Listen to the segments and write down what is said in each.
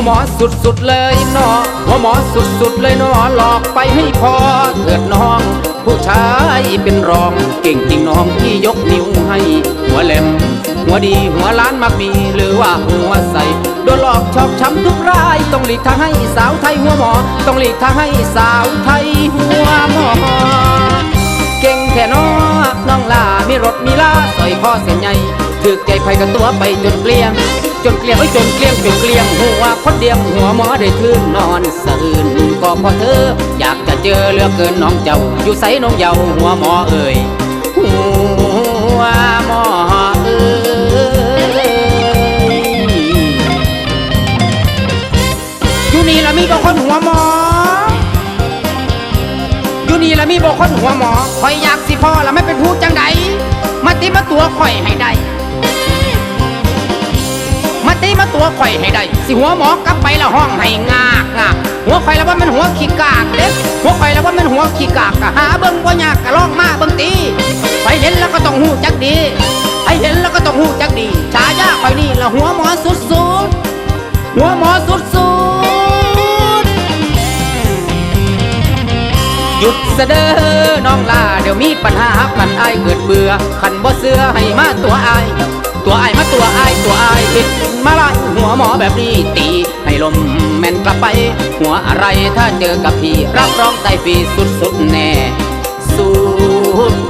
วหมอสุดๆเลยนาะหัวหมอสุดๆเลยนาะหลอกไปให้พอเถิดน้อง ผู้ชายเป็นรอง เก่งจริงน้องที่ยกนิ้วให้ หัวแหลม หัวดีหัวล้านมักมีหรือว่าหัวใสโดนหลอกชอกช้ำทุกราย ต้องหลีกทางให้สาวไทยหัวหมอ ต้องหลีกทางให้สาวไทยหัวหมอ เก่งแค่นอน้องลามีรถมีลาสอยข้อเส้นใหญ่ถือใจไผกับตัวไปจนเกลี้ยง จนเกลี้ยงไว้ยจนเกลี้ยงจนเกลี้ยงหัวคนเดียวหัวหมอได้ทื่นนอนสะอื่นก็เพอเธอ อยากจะเจอเลือกเกินน้องเจ้า อยู่ใสน้องเยาหัวหมอเอ่ยหัวหมอเอ่ยอยู่นี่ละมีบางคนหัวหมออยู่นี่ละมีบอกคนหัวหมอคอยอยากสิพ่อละไม่เป็นผู้จังใดมาตีมาตัวข่อยให้ได้ ตีมาตัวข่อยให้ได้ สิหัวหมอกลับไปละห้องให้งากงากหัวข่อยละว่ามันหัวขี้กากเด็กหัวข่อยละว่ามันหัวขี้กากกะหาเบิ่งบ่ยากกะลองมาเบิ่งตีไปเห็นแล้วก็ต้องหูจักดีไปเห็นแล้วก็ต้องหูจักดีฉายาข่อยนี่ละหัวหมอสุดๆหัวหมอสุดๆหยุดเสดอน้องลาเดี๋ยวมีปัญหากันอเกิดเบื่อขันบ่เสือให้มาตัวไอ ตัวไอ้มาตัวไอ้ตัวอายติดมาลายหัวหมอแบบนี้ตีให้ลมแม่นกลับไป หัวอะไรถ้าเจอกับพี่ รับรองไตฟรีสุดสุดๆแน่สุด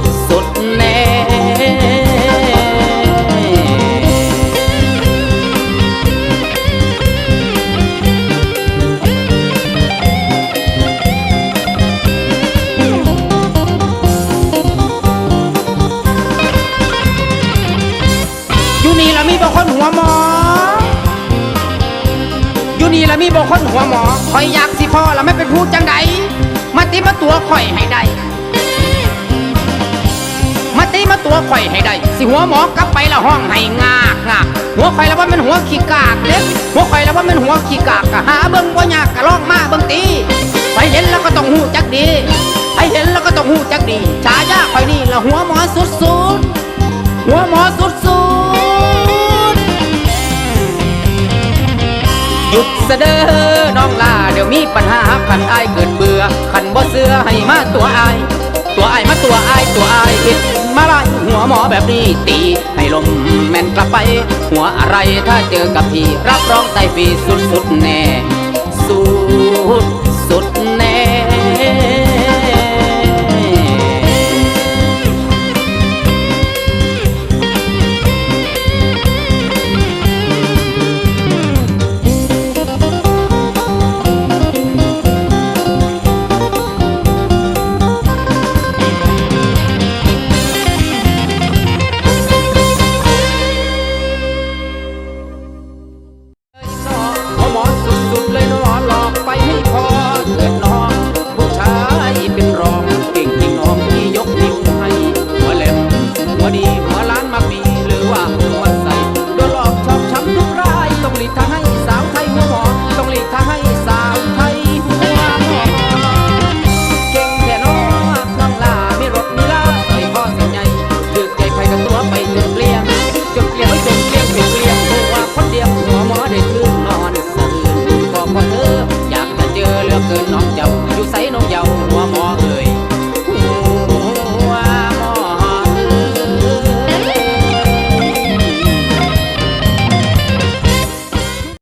อยู่นี่ละมีบางคนหัวหมอคอยอยากสิพ่อละไม่เป็นผู้จังใดมาตีมาตัวข่อยให้ได้ มาตีมาตัวข่อยให้ได้ สิหัวหมอกลับไปละห้องให้งากงากหัวข่อยละว่ามันหัวขี้กากเด็กหัวข่อยละว่ามันหัวขี้กากหาเบิ่งบ่ยากกะลองมาเบิ่งตีไปเห็นแล้วก็ต้องหูจักดีไปเห็นแล้วก็ต้องหูจักดีฉา หยุดเสดอน้องลาเดี๋ยวมีปัญหาขันอายเกิดเบื่อขันบ่เสือให้มาตัวอายตัวอายมาตัวอายตัวอายติดมาลายหัวหมอแบบนี้ตีให้ลมแม่นกลับไป หัวอะไรถ้าเจอกับพี่ รับรองไตฟีสุดสุดแน่ สุด